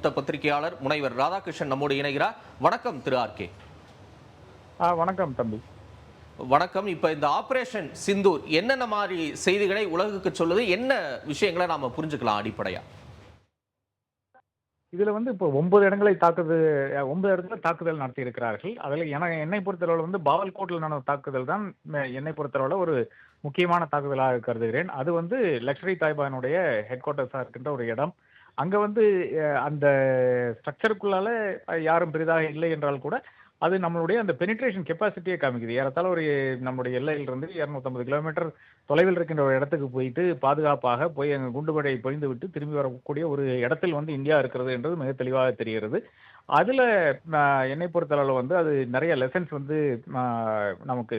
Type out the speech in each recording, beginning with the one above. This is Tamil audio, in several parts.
மூத்த பத்திரிகையாளர் முனைவர் ராதாகிருஷ்ணன் நம்மோடு இணைகிறார். வணக்கம் திரு ஆர்கே வணக்கம் தம்பி. வணக்கம். இப்ப இந்த ஆபரேஷன் சிந்தூர் என்னென்ன மாதிரி செய்திகளை உலகுக்கு சொல்லுது? என்ன விஷயங்களை நாம புரிஞ்சுக்கலாம் அடிப்படையா? இதுல வந்து இப்போ ஒன்பது இடங்களை தாக்குது ஒன்பது இடத்துல தாக்குதல் நடத்தி இருக்கிறார்கள் அதில் என என்னை பொறுத்தளவில் வந்து பாவல்கோட்டில் நடந்த தாக்குதல் தான் என்னை பொறுத்தளவில் ஒரு முக்கியமான தாக்குதலாக கருதுகிறேன். அது வந்து லக்ஷரி தாய்பானுடைய ஹெட் குவார்ட்டர்ஸாக இருக்கின்ற ஒரு இடம். அங்க வந்து அந்த ஸ்ட்ரக்சருக்குள்ளால யாரும் பெரிதாக இல்லை என்றால் கூட அது நம்மளுடைய அந்த பெனிட்ரேஷன் கெப்பாசிட்டியை காமிக்குது. ஏறத்தாழ ஒரு நம்முடைய எல்லையிலிருந்து இரநூத்தம்பது கிலோமீட்டர் தொலைவில் இருக்கின்ற ஒரு இடத்துக்கு போயிட்டு பாதுகாப்பாக போய் அங்கே குண்டுபடையை பொழிந்து விட்டு திரும்பி வரக்கூடிய ஒரு இடத்தில் வந்து இந்தியா இருக்கிறது என்றது மிக தெளிவாக தெரிகிறது. அதில் என்னை பொறுத்தளவில் வந்து அது நிறைய லெசன்ஸ் வந்து நமக்கு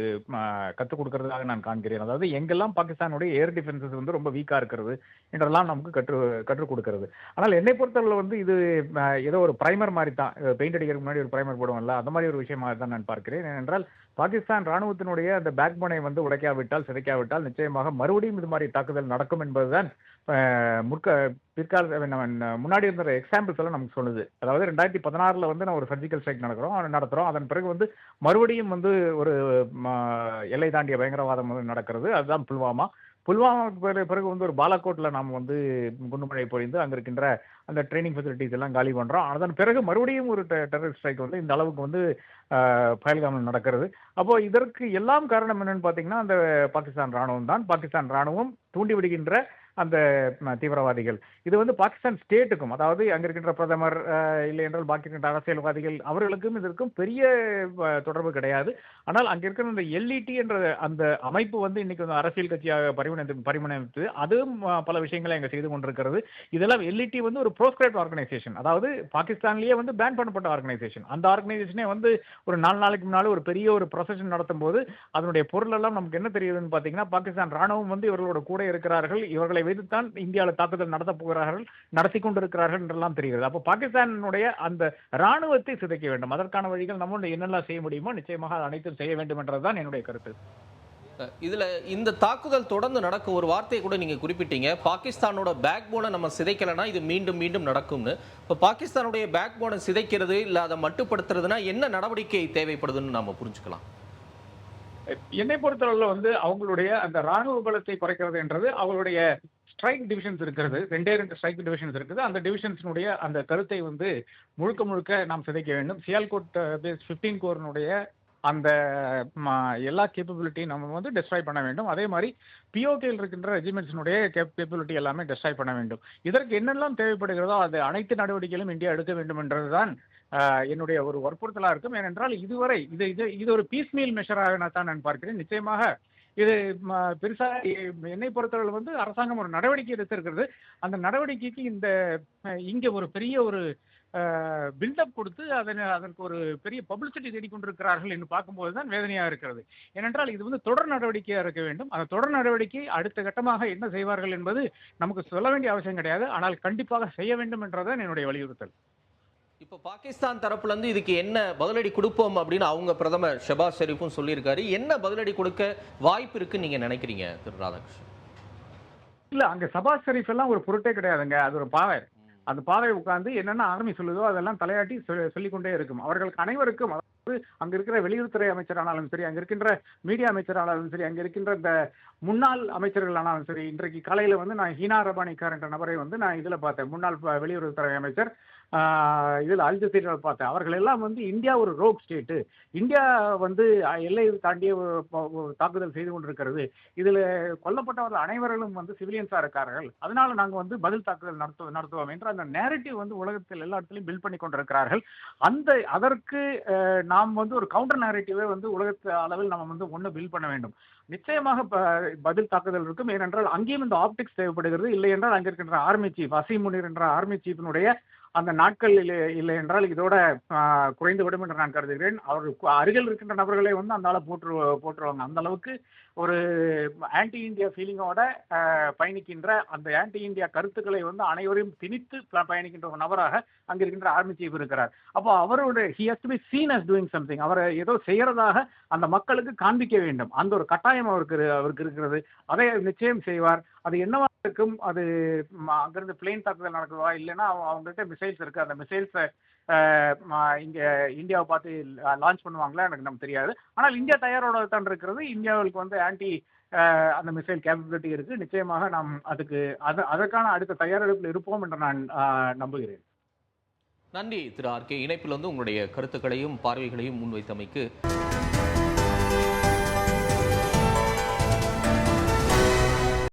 கற்றுக் கொடுக்கறதாக நான் காண்கிறேன். அதாவது எங்கெல்லாம் பாகிஸ்தானுடைய ஏர் டிஃபென்சஸ் வந்து ரொம்ப வீக்காக இருக்கிறது என்றெல்லாம் நமக்கு கற்று கற்றுக் கொடுக்கறது. ஆனால் என்னை பொறுத்தளவில் வந்து இது ஏதோ ஒரு ப்ரைமர் மாதிரி தான் பெயிண்ட் அடிக்கிறதுக்கு முன்னாடி ஒரு ப்ரைமர் போடுவோம்ல அந்த மாதிரி ஒரு விஷயமாக தான் நான் பார்க்கிறேன். ஏனென்றால் பாகிஸ்தான் ராணுவத்தினுடைய அந்த பேக் போனை வந்து உடைக்காவிட்டால் சிதைக்காவிட்டால் நிச்சயமாக மறுபடியும் இது மாதிரி தாக்குதல் நடக்கும் என்பதுதான் முற்க பிற்கால நம்ம முன்னாடி இருந்த எக்ஸாம்பிள்ஸ் எல்லாம் நமக்கு சொல்லுது. அதாவது ரெண்டாயிரத்தி பதினாறுல வந்து நான் ஒரு சர்ஜிக்கல் ஸ்ட்ரைக் நடக்கிறோம் நடத்துறோம். அதன் பிறகு வந்து மறுபடியும் வந்து ஒரு எல்லை தாண்டிய பயங்கரவாதம் வந்து நடக்கிறது. அதுதான் புல்வாமா. புல்வாமாவுக்கு பிறகு பிறகு வந்து ஒரு பாலாக்கோட்டில் நாம் வந்து குண்டுமழை பொழிந்து அங்கே இருக்கின்ற அந்த ட்ரைனிங் ஃபெசிலிட்டிஸ் எல்லாம் காலி பண்ணுறோம் அதன் பிறகு மறுபடியும் ஒரு டெரரிஸ்ட் ஸ்ட்ரைக் வந்து இந்த அளவுக்கு வந்து பயல்காமல் நடக்கிறது. அப்போ இதற்கு எல்லாம் காரணம் என்னன்னு பார்த்தீங்கன்னா அந்த பாகிஸ்தான் ராணுவம் தான் பாகிஸ்தான் ராணுவம் தூண்டி விடுகின்ற அந்த தீவிரவாதிகள். இது வந்து பாகிஸ்தான் ஸ்டேட்டுக்கும் அதாவது அங்க இருக்கின்ற பிரதமர் இல்லை என்றால் பாக்கி இருக்கின்ற அரசியல்வாதிகள் அவர்களுக்கும் இதற்கும் பெரிய தொடர்பு கிடையாது. ஆனால் அங்க இருக்கிற அந்த எல்இடி என்ற அந்த அமைப்பு வந்து இன்னைக்கு வந்து அரசியல் கட்சியாக பரிமணித்து பரிமணித்து அதுவும் பல விஷயங்களை அங்க செய்து கொண்டிருக்கிறது. இதெல்லாம் எல்இடி வந்து ஒரு ப்ரோஸ்கிரைப் ஆர்கனைசேஷன் அதாவது பாகிஸ்தான்லயே வந்து பேன் பண்ணப்பட்ட ஆர்கனைசேஷன் அந்த ஆர்கனைசேஷனே வந்து ஒரு நாலு நாளைக்கு முன்னால ஒரு பெரிய ஒரு ப்ரொசஷன் நடத்தும் போது அதனுடைய பொருள் எல்லாம் நமக்கு என்ன தெரியுதுன்னு பாத்தீங்கன்னா பாகிஸ்தான் ராணுவம் வந்து இவர்களோட கூட இருக்கிறார்கள். இவர்களை வைத்துத்தான் இந்தியாவில் தாக்குதல் நடத்த போகிறார்கள் நடத்தி கொண்டிருக்கிறார்கள் என்றெல்லாம் தெரிகிறது. அப்போ பாகிஸ்தானுடைய அந்த ராணுவத்தை சிதைக்க வேண்டும். அதற்கான வழிகள் நம்ம என்னெல்லாம் செய்ய முடியுமோ நிச்சயமாக அனைத்தும் செய்ய வேண்டும் என்றதுதான் என்னுடைய கருத்து. இதுல இந்த தாக்குதல் தொடர்ந்து நடக்கும் ஒரு வார்த்தையை கூட நீங்க குறிப்பிட்டீங்க. பாகிஸ்தானோட பேக் போனை நம்ம சிதைக்கலைன்னா இது மீண்டும் மீண்டும் நடக்கும்னு. இப்போ பாகிஸ்தானுடைய பேக் போனை சிதைக்கிறது இல்ல அதை மட்டுப்படுத்துறதுனா என்ன நடவடிக்கை தேவைப்படுதுன்னு நம்ம புரிஞ்சுக்கலாம். என்னை பொறுத்தளவில் வந்து அவங்களுடைய அந்த ராணுவ பலத்தை குறைக்கிறது என்றது அவங்களுடைய ஸ்ட்ரைக் டிவிஷன்ஸ் இருக்கிறது. ரெண்டே ரெண்டு ஸ்ட்ரைக் டிவிஷன்ஸ் இருக்குது. அந்த டிவிஷன்ஸினுடைய அந்த கருத்தை வந்து முழுக்க முழுக்க நாம் சிதைக்க வேண்டும். சியால்கோட் பேஸ் ஃபிஃப்டீன் கோர்னுடைய அந்த எல்லா கேப்பபிலிட்டியும் நம்ம வந்து டெஸ்ட்ராய் பண்ண வேண்டும். அதே மாதிரி பிஓகேயில் இருக்கின்ற ரெஜிமெண்ட்ஸினுடைய கேப்பபிலிட்டி எல்லாமே டெஸ்ட்ராய் பண்ண வேண்டும். இதற்கு என்னெல்லாம் தேவைப்படுகிறதோ அது அனைத்து நடவடிக்கைகளும் இந்தியா எடுக்க வேண்டும் என்றதுதான் என்னுடைய ஒரு வற்புறுத்தலாக இருக்கும். ஏனென்றால் இதுவரை இது இது இது ஒரு பீஸ் மீல் மெஷராக தான் நான் பார்க்கிறேன். நிச்சயமாக இது பெருசாக எ- என்னை பொறுத்தவரை வந்து அரசாங்கம் ஒரு நடவடிக்கை எடுத்திருக்கிறது. அந்த நடவடிக்கைக்கு இந்த இங்கே ஒரு பெரிய ஒரு பில்டப் கொடுத்து அதனை அதற்கு ஒரு பெரிய பப்ளிசிட்டி தேடிக்கொண்டிருக்கிறார்கள் என்று பார்க்கும்போது தான் வேதனையாக இருக்கிறது. ஏனென்றால் இது வந்து தொடர் நடவடிக்கையாக இருக்க வேண்டும். அந்த தொடர் நடவடிக்கை அடுத்த கட்டமாக என்ன செய்வார்கள் என்பது நமக்கு சொல்ல வேண்டிய அவசியம் கிடையாது. ஆனால் கண்டிப்பாக செய்ய வேண்டும் என்றதான் என்னுடைய வலியுறுத்தல். இப்போ பாகிஸ்தான் தரப்புலேருந்து இதுக்கு என்ன பதிலடி கொடுப்போம் அப்படின்னு அவங்க பிரதமர் ஷெபாஸ் ஷெரீஃபும் சொல்லியிருக்காரு. என்ன பதிலடி கொடுக்க வாய்ப்பு இருக்குன்னு நீங்கள் நினைக்கிறீங்க திரு ராதாகிருஷ்ணன்? இல்லை அங்கே சபாஸ் ஷெரீஃப் எல்லாம் ஒரு பொருட்டே கிடையாதுங்க. அது ஒரு பாவை. அந்த பாவை உட்கார்ந்து என்னென்ன ஆர்மி சொல்லுதோ அதெல்லாம் தலையாட்டி சொல்லிக்கொண்டே இருக்கும். அவர்களுக்கு அனைவருக்கும் அதாவது அங்க இருக்கிற வெளியுறவுத்துறை அமைச்சரானாலும் சரி அங்க இருக்கின்ற மீடியா அமைச்சரானாலும் சரி அங்க இருக்கின்ற இந்த முன்னாள் அமைச்சர்களானாலும் சரி இன்றைக்கு காலையில வந்து நான் ஹீனா ரபானிக்கார் என்ற நபரை வந்து நான் இதுல பார்த்தேன். முன்னாள் வெளியுறவுத்துறை அமைச்சர். இதில் அல் ஜசீரா பார்த்தேன். அவர்கள் எல்லாம் வந்து இந்தியா ஒரு ரோக் ஸ்டேட்டு. இந்தியா வந்து எல்லை தாண்டிய தாக்குதல் செய்து கொண்டிருக்கிறது. இதில் கொல்லப்பட்டவர்கள் அனைவர்களும் வந்து சிவிலியன்ஸாக இருக்கார்கள். அதனால நாங்கள் வந்து பதில் தாக்குதல் நடத்து நடத்துவோம் என்று அந்த நேரட்டிவ் வந்து உலகத்தில் எல்லா இடத்துலையும் பில்ட் பண்ணி கொண்டிருக்கிறார்கள். அந்த அதற்கு நாம் வந்து ஒரு கவுண்டர் நேரட்டிவை வந்து உலகத்து அளவில் நம்ம வந்து ஒன்று பில்ட் பண்ண வேண்டும். நிச்சயமாக ப- பதில் தாக்குதல் இருக்கும். ஏனென்றால் அங்கேயும் இந்த ஆப்டிக்ஸ் தேவைப்படுகிறது. இல்லை என்றால் அங்கே இருக்கின்ற ஆர்மி சீஃப் அசீம் முனிர் என்ற ஆர்மி சீஃபினுடைய அந்த நாட்கள் இல்லை இல்லை என்றால் இதோட குறைந்துவிடும் என்று நான் கருதுகிறேன். அவர் அருகில் இருக்கின்ற நபர்களை வந்து அந்த ஆளை போட்டு போட்டுருவாங்க அந்த அளவுக்கு ஒரு ஆன்டி இந்தியா ஃபீலிங்கோட பயணிக்கின்ற அந்த ஆன்டி இந்தியா கருத்துக்களை வந்து அனைவரையும் திணித்து ப- பயணிக்கின்ற ஒரு நபராக அங்கே இருக்கின்ற ஆர்மி சீஃப் இருக்கிறார். அப்போ அவரோட he has to be seen as doing something அவர் ஏதோ செய்யறதாக அந்த மக்களுக்கு காண்பிக்க வேண்டும். அந்த ஒரு கட்டாயம் அவருக்கு அவருக்கு இருக்கிறது. அதை நிச்சயம் செய்வார். அது என்னவா இருக்கும்? அது அங்கிருந்து பிளேன் தாக்குதல் நடக்குதா? இல்லைன்னா அவங்ககிட்ட மிசைல்ஸ் இருக்கு. அந்த மிசைல்ஸை இங்க இந்தியாவை பார்த்து லான்ச் பண்ணுவாங்களா எனக்கு நமக்கு தெரியாது. ஆனால் இந்தியா தயாரோட தான் இருக்கிறது. இந்தியாவுக்கு வந்து ஆன்டி அந்த மிசைல் கேப்பபிலிட்டி இருக்கு. நிச்சயமாக நாம் அதுக்கு அது அதற்கான அடுத்த தயாரிப்பில் இருப்போம் என்று நான் நம்புகிறேன். நன்றி திரு ஆர்கே இணைப்பில் வந்து உங்களுடைய கருத்துக்களையும் பார்வைகளையும் முன்வைத்தமைக்கு